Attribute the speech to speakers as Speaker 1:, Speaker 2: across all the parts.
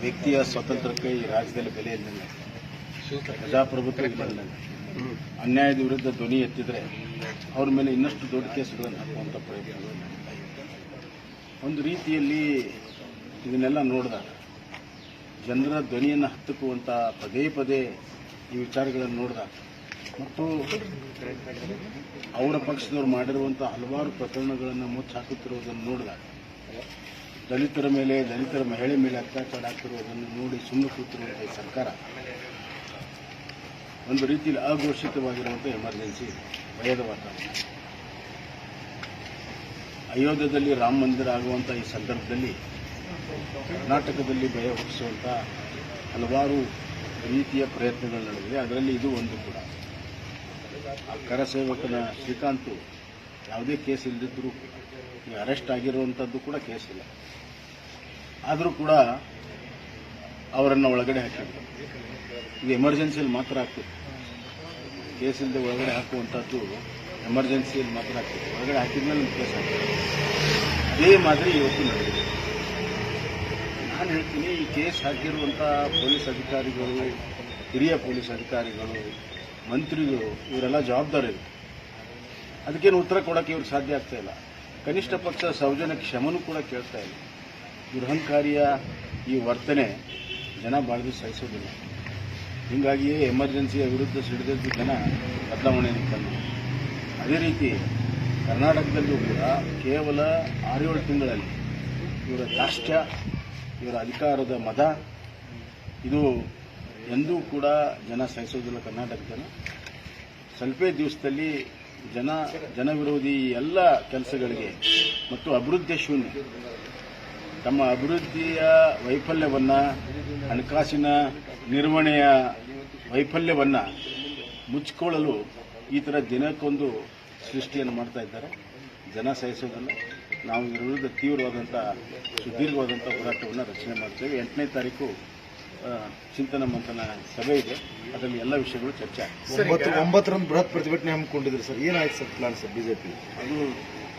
Speaker 1: ವ್ಯಕ್ತಿಯ ಸ್ವಾತಂತ್ರ್ಯಕ್ಕೆ ಈ ರಾಜ್ಯದಲ್ಲಿ ಬೆಲೆ ಇಲ್ಲ ಪ್ರಜಾಪ್ರಭುತ್ವ ಅನ್ಯಾಯದ ವಿರುದ್ಧ ಧ್ವನಿ ಎತ್ತಿದ್ರೆ ಅವ್ರ ಮೇಲೆ ಇನ್ನಷ್ಟು ದೊಡ್ಡ ಕೇಸುಗಳನ್ನು ಹಾಕುವಂಥ ಪ್ರಯತ್ನಗಳು ಒಂದು ರೀತಿಯಲ್ಲಿ ಇದನ್ನೆಲ್ಲ ನೋಡಿದಾಗ ಜನರ ಧ್ವನಿಯನ್ನು ಹತ್ತುಕುವಂಥ ಪದೇ ಪದೇ ಈ ವಿಚಾರಗಳನ್ನು ನೋಡಿದಾಗ ಮತ್ತು ಅವರ ಪಕ್ಷದವರು ಮಾಡಿರುವಂಥ ಹಲವಾರು ಪ್ರಕರಣಗಳನ್ನು ಮುಚ್ಚಾಕುತ್ತಿರುವುದನ್ನು ನೋಡಿದಾಗ ದಲಿತರ ಮೇಲೆ, ದಲಿತರ ಮಹಿಳೆ ಮೇಲೆ ಅತ್ಯಾಚಾರ ಆಗ್ತಿರುವುದನ್ನು ನೋಡಿ ಸುಮ್ಮನೆ ಕೂತಿರುವಂಥ ಈ ಸರ್ಕಾರ. ಒಂದು ರೀತಿಯಲ್ಲಿ ಅಘೋಷಿತವಾಗಿರುವಂಥ ಎಮರ್ಜೆನ್ಸಿ ಭಯದ ವಾತಾವರಣ. ಅಯೋಧ್ಯದಲ್ಲಿ ರಾಮ ಮಂದಿರ ಆಗುವಂಥ ಈ ಸಂದರ್ಭದಲ್ಲಿ ಕರ್ನಾಟಕದಲ್ಲಿ ಭಯ ಹುಟ್ಟಿಸುವಂಥ ಹಲವಾರು ರೀತಿಯ ಪ್ರಯತ್ನಗಳು ನಡೆದಿವೆ ಅದರಲ್ಲಿ ಇದು ಒಂದು ಕೂಡ. ಆ ಕರಸೇವಕನ ಶ್ರೀಕಾಂತ್ ಯಾವುದೇ ಕೇಸ್ ಇಲ್ಲದಿದ್ದರೂ ಈಗ ಅರೆಸ್ಟ್ ಆಗಿರುವಂಥದ್ದು ಕೂಡ ಕೇಸ್ ಇಲ್ಲ. ಆದರೂ ಕೂಡ ಅವರನ್ನು ಒಳಗಡೆ ಹಾಕಿದ್ರು. ಇದು ಎಮರ್ಜೆನ್ಸಿಯಲ್ಲಿ ಮಾತ್ರ ಆಗ್ತಿತ್ತು ಕೇಸ್ ಇಲ್ಲದೆ ಒಳಗಡೆ ಹಾಕುವಂಥದ್ದು ಎಮರ್ಜೆನ್ಸಿಯಲ್ಲಿ ಮಾತ್ರ ಆಗ್ತಿತ್ತು ಒಳಗಡೆ ಹಾಕಿದ್ಮೇಲೆ ಕೇಸ್ ಆಗ್ತದೆ ಅದೇ ಮಾದರಿ ಇವತ್ತು ನಡೆದಿದೆ. ನಾನು ಹೇಳ್ತೀನಿ, ಈ ಕೇಸ್ ಹಾಕಿರುವಂಥ ಪೊಲೀಸ್ ಅಧಿಕಾರಿಗಳು, ಹಿರಿಯ ಪೊಲೀಸ್ ಅಧಿಕಾರಿಗಳು, ಮಂತ್ರಿಗಳು, ಇವರೆಲ್ಲ ಜವಾಬ್ದಾರಿಗಳು. ಅದಕ್ಕೇನು ಉತ್ತರ ಕೊಡೋಕ್ಕೆ ಇವ್ರಿಗೆ ಸಾಧ್ಯ ಆಗ್ತಾ ಇಲ್ಲ. ಕನಿಷ್ಠ ಪಕ್ಷ ಸೌಜನ್ಯ ಕ್ಷಮನೂ ಕೂಡ ಕೇಳ್ತಾ ಇಲ್ಲ. ದುರಹಂಕಾರಿಯ ಈ ವರ್ತನೆ ಜನ ಬಾಳ್ದು ಸಹಿಸೋದಿಲ್ಲ. ಹೀಗಾಗಿಯೇ ಎಮರ್ಜೆನ್ಸಿಯ ವಿರುದ್ಧ ಸಿಡಿದದ್ದು ಜನ ಬದಲಾವಣೆ ತಂದರು ಅದೇ ರೀತಿ ಕರ್ನಾಟಕದಲ್ಲೂ ಕೂಡ ಕೇವಲ ಆರೇಳು ತಿಂಗಳಲ್ಲಿ ಇವರ ದಾಷ್ಟ್ಯ ಇವರ ಅಧಿಕಾರದ ಮದ, ಇದು ಎಂದೂ ಕೂಡ ಜನ ಸಹಿಸೋದಿಲ್ಲ ಕರ್ನಾಟಕದ ಸ್ವಲ್ಪೇ ದಿವಸದಲ್ಲಿ ಜನ, ಜನವಿರೋಧಿ ಎಲ್ಲ ಕೆಲಸಗಳಿಗೆ ಮತ್ತು ಅಭಿವೃದ್ಧಿ ಶೂನ್ಯ. ತಮ್ಮ ಅಭಿವೃದ್ಧಿಯ ವೈಫಲ್ಯವನ್ನು, ಹಣಕಾಸಿನ ನಿರ್ವಹಣೆಯ ವೈಫಲ್ಯವನ್ನು ಮುಚ್ಚಿಕೊಳ್ಳಲು ಈ ಥರ ದಿನಕ್ಕೊಂದು ಸೃಷ್ಟಿಯನ್ನು ಮಾಡ್ತಾ ಇದ್ದಾರೆ. ಜನ ಸಹಿಸೋದನ್ನು ನಾವು ಇದರ ವಿರುದ್ಧ ತೀವ್ರವಾದಂಥ ಸುದೀರ್ಘವಾದಂಥ ಹೋರಾಟವನ್ನು ರಚನೆ ಮಾಡ್ತೇವೆ. ಎಂಟನೇ ತಾರೀಕು ಚಿಂತನ ಮಂಥನ ಸಭೆ ಇದೆ. ಅದರಲ್ಲಿ ಎಲ್ಲ ವಿಷಯಗಳು ಚರ್ಚೆ ಆಗ್ತದೆ.
Speaker 2: ಒಂಬತ್ತು ಒಂಬತ್ತರಂದು ಬೃಹತ್ ಪ್ರತಿಭಟನೆ ಹಮ್ಮಿಕೊಂಡಿದ್ರು ಸರ್. ಏನಾಯ್ತು ಸರ್ ಪ್ಲಾನ್ ಸರ್ ಬಿಜೆಪಿ
Speaker 1: ಅದು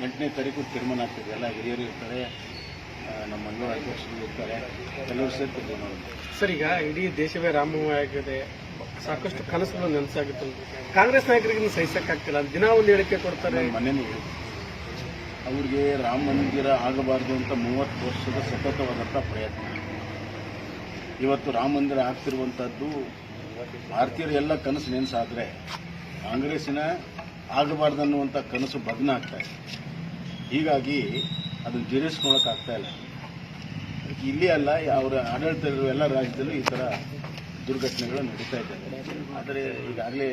Speaker 1: ಎಂಟನೇ ತಾರೀಕು ತೀರ್ಮಾನ ಆಗ್ತದೆ. ಎಲ್ಲ ಹಿರಿಯರು ಇರ್ತಾರೆ ನಮ್ಮ ಮಂಡಳ ಅಧ್ಯಕ್ಷರು ಇರ್ತಾರೆ ಎಲ್ಲರೂ ಸೇರ್ತಾರೆ
Speaker 3: ಸರ್ ಈಗ ಇಡೀ ದೇಶವೇ ರಾಮಮಯವಾಗಿದೆ ಸಾಕಷ್ಟು ಕನಸುಗಳು ನನಸಾಗಿತ್ತು. ಕಾಂಗ್ರೆಸ್ ನಾಯಕರಿಗೆ ಸಹಿಸಕ್ಕಾಗ್ತಿಲ್ಲ. ದಿನ ಒಂದು ಹೇಳಿಕೆ ಕೊಡ್ತಾರೆ.
Speaker 1: ಮನೇನು ಅವ್ರಿಗೆ ರಾಮ ಮಂದಿರ ಆಗಬಾರ್ದು ಅಂತ ಮೂವತ್ತು ವರ್ಷದ ಸತತವಾದಂಥ ಪ್ರಯತ್ನ. ಇವತ್ತು ರಾಮ ಮಂದಿರ ಆಗ್ತಿರುವಂಥದ್ದು ಭಾರತೀಯರ ಎಲ್ಲ ಕನಸು ನೆನೆಸಾದ್ರೆ ಕಾಂಗ್ರೆಸ್ಸಿನ ಆಗಬಾರ್ದು ಅನ್ನುವಂಥ ಕನಸು ಭಗ್ನ ಆಗ್ತಾ ಇದೆ. ಹೀಗಾಗಿ ಅದನ್ನು ಜೀರ್ಣಿಸ್ಕೊಳಕ್ಕಾಗ್ತಾ ಇಲ್ಲ. ಇಲ್ಲಿ ಅಲ್ಲ, ಅವರ ಆಡಳಿತ ಇರುವ ಎಲ್ಲ ರಾಜ್ಯದಲ್ಲೂ ಈ ಥರ ದುರ್ಘಟನೆಗಳು ನಡೀತಾ ಇದ್ದಾವೆ. ಆದರೆ ಈಗಾಗಲೇ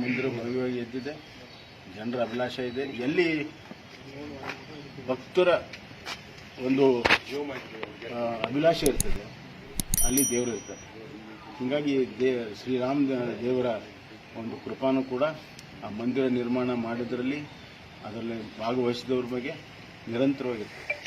Speaker 1: ಮಂದಿರ ಭವ್ಯವಾಗಿ ಎದ್ದಿದೆ, ಜನರ ಅಭಿಲಾಷ ಇದೆ. ಎಲ್ಲಿ ಭಕ್ತರ ಒಂದು ಅಭಿಲಾಷೆ ಇರ್ತದೆ. ಅಲ್ಲಿ ದೇವರು ಇರ್ತಾರೆ. ಹೀಗಾಗಿ ದೇ, ಶ್ರೀರಾಮ ದೇವರ ಒಂದು ಕೃಪಾನು ಕೂಡ ಆ ಮಂದಿರ ನಿರ್ಮಾಣ ಮಾಡಿದ್ರಲ್ಲಿ ಅದರಲ್ಲಿ ಭಾಗವಹಿಸಿದವ್ರ ಬಗ್ಗೆ ನಿರಂತರವಾಗಿರ್ತದೆ